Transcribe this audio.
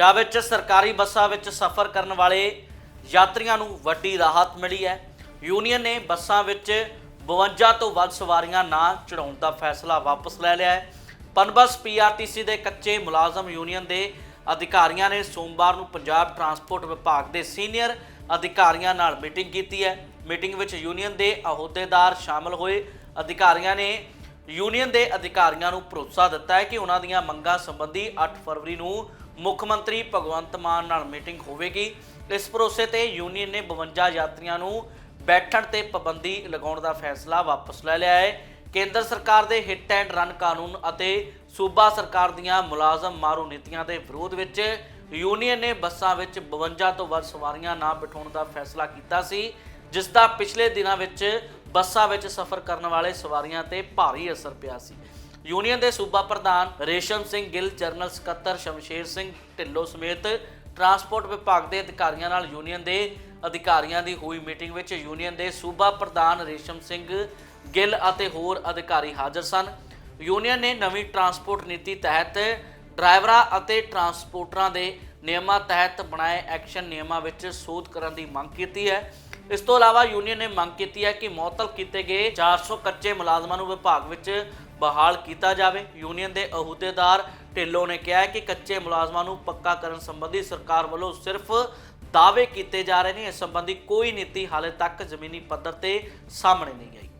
ਪੰਜਾਬ ਵਿੱਚ ਸਰਕਾਰੀ ਬੱਸਾਂ ਵਿੱਚ ਸਫ਼ਰ ਕਰਨ ਵਾਲੇ ਯਾਤਰੀਆਂ ਨੂੰ ਵੱਡੀ ਰਾਹਤ ਮਿਲੀ ਹੈ। ਯੂਨੀਅਨ ਨੇ ਬੱਸਾਂ ਵਿੱਚ 52 ਤੋਂ ਵੱਧ ਸਵਾਰੀਆਂ ਨਾ ਚੜਾਉਣ ਦਾ ਫੈਸਲਾ ਵਾਪਸ ਲੈ ਲਿਆ ਹੈ। ਪਨਬਸ ਪੀਆਰਟੀਸੀ ਦੇ ਕੱਚੇ ਮੁਲਾਜ਼ਮ ਯੂਨੀਅਨ ਦੇ ਅਧਿਕਾਰੀਆਂ ਨੇ ਸੋਮਵਾਰ ਨੂੰ ਪੰਜਾਬ ਟਰਾਂਸਪੋਰਟ ਵਿਭਾਗ ਦੇ ਸੀਨੀਅਰ ਅਧਿਕਾਰੀਆਂ ਨਾਲ ਮੀਟਿੰਗ ਕੀਤੀ ਹੈ। ਮੀਟਿੰਗ ਵਿੱਚ ਯੂਨੀਅਨ ਦੇ ਅਹੁਦੇਦਾਰ ਸ਼ਾਮਲ ਹੋਏ। ਅਧਿਕਾਰੀਆਂ ਨੇ ਯੂਨੀਅਨ ਦੇ ਅਧਿਕਾਰੀਆਂ ਨੂੰ ਭਰੋਸਾ ਦਿੱਤਾ ਹੈ ਕਿ ਉਹਨਾਂ ਦੀਆਂ ਮੰਗਾਂ ਸੰਬੰਧੀ 8 ਫਰਵਰੀ ਨੂੰ ਮੁੱਖ ਮੰਤਰੀ ਭਗਵੰਤ ਮਾਨ ਨਾਲ ਮੀਟਿੰਗ ਹੋਵੇਗੀ। ਇਸ ਭਰੋਸੇ ਤੇ ਯੂਨੀਅਨ ਨੇ 52 ਯਾਤਰੀਆਂ ਨੂੰ ਬੈਠਣ ਤੇ ਪਾਬੰਦੀ ਲਗਾਉਣ ਦਾ ਫੈਸਲਾ ਵਾਪਸ ਲੈ ਲਿਆ ਹੈ। ਕੇਂਦਰ ਸਰਕਾਰ ਦੇ ਹਿੱਟ ਐਂਡ ਰਨ ਕਾਨੂੰਨ ਅਤੇ ਸੂਬਾ ਸਰਕਾਰ ਦੀਆਂ ਮੁਲਾਜ਼ਮ ਮਾਰੂ ਨੀਤੀਆਂ ਦੇ ਵਿਰੋਧ ਵਿੱਚ ਯੂਨੀਅਨ ਨੇ ਬੱਸਾਂ ਵਿੱਚ 52 ਤੋਂ ਵੱਧ ਸਵਾਰੀਆਂ ਨਾ ਬਿਠਾਉਣ ਦਾ ਫੈਸਲਾ ਕੀਤਾ ਸੀ। ਜਿਸ ਦਾ ਪਿਛਲੇ ਦਿਨਾਂ ਵਿੱਚ ਬੱਸਾਂ ਵਿੱਚ ਸਫ਼ਰ ਕਰਨ ਵਾਲੇ ਸਵਾਰੀਆਂ ਤੇ ਭਾਰੀ ਅਸਰ ਪਿਆ ਸੀ। ਯੂਨੀਅਨ ਦੇ ਸੂਬਾ ਪ੍ਰਧਾਨ ਰੇਸ਼ਮ ਸਿੰਘ ਗਿੱਲ, ਜਨਰਲ ਸਕੱਤਰ ਸ਼ਮਸ਼ੇਰ ਸਿੰਘ ਢਿੱਲੋਂ ਸਮੇਤ ਟਰਾਂਸਪੋਰਟ ਵਿਭਾਗ ਦੇ ਅਧਿਕਾਰੀਆਂ ਨਾਲ ਯੂਨੀਅਨ ਦੇ ਅਧਿਕਾਰੀਆਂ ਦੀ ਹੋਈ ਮੀਟਿੰਗ ਵਿੱਚ ਯੂਨੀਅਨ ਦੇ ਸੂਬਾ ਪ੍ਰਧਾਨ ਰੇਸ਼ਮ ਸਿੰਘ ਗਿੱਲ ਅਤੇ ਹੋਰ ਅਧਿਕਾਰੀ ਹਾਜ਼ਰ ਸਨ। ਯੂਨੀਅਨ ਨੇ ਨਵੀਂ ਟਰਾਂਸਪੋਰਟ ਨੀਤੀ ਤਹਿਤ ਡਰਾਈਵਰਾਂ ਅਤੇ ਟਰਾਂਸਪੋਰਟਰਾਂ ਦੇ ਨਿਯਮਾਂ ਤਹਿਤ ਬਣਾਏ ਐਕਸ਼ਨ ਨਿਯਮਾਂ ਵਿੱਚ ਸੋਧ ਕਰਨ ਦੀ ਮੰਗ ਕੀਤੀ ਹੈ। ਇਸ ਤੋਂ ਇਲਾਵਾ ਯੂਨੀਅਨ ਨੇ ਮੰਗ ਕੀਤੀ ਹੈ ਕਿ ਮੁਅੱਤਲ ਕੀਤੇ ਗਏ 400 ਕੱਚੇ ਮੁਲਾਜ਼ਮਾਂ ਨੂੰ ਵਿਭਾਗ ਵਿੱਚ ਬਹਾਲ ਕੀਤਾ ਜਾਵੇ। ਯੂਨੀਅਨ ਦੇ ਅਹੁਦੇਦਾਰ ਢਿੱਲੋਂ ਨੇ ਕਿਹਾ ਕਿ ਕੱਚੇ ਮੁਲਾਜ਼ਮਾਂ ਨੂੰ ਪੱਕਾ ਕਰਨ ਸੰਬੰਧੀ ਸਰਕਾਰ ਵੱਲੋਂ ਸਿਰਫ ਦਾਅਵੇ ਕੀਤੇ ਜਾ ਰਹੇ ਨੇ। ਇਸ ਸੰਬੰਧੀ ਕੋਈ ਨੀਤੀ ਹਾਲੇ ਤੱਕ ਜ਼ਮੀਨੀ ਪੱਧਰ ਤੇ ਸਾਹਮਣੇ ਨਹੀਂ ਆਈ।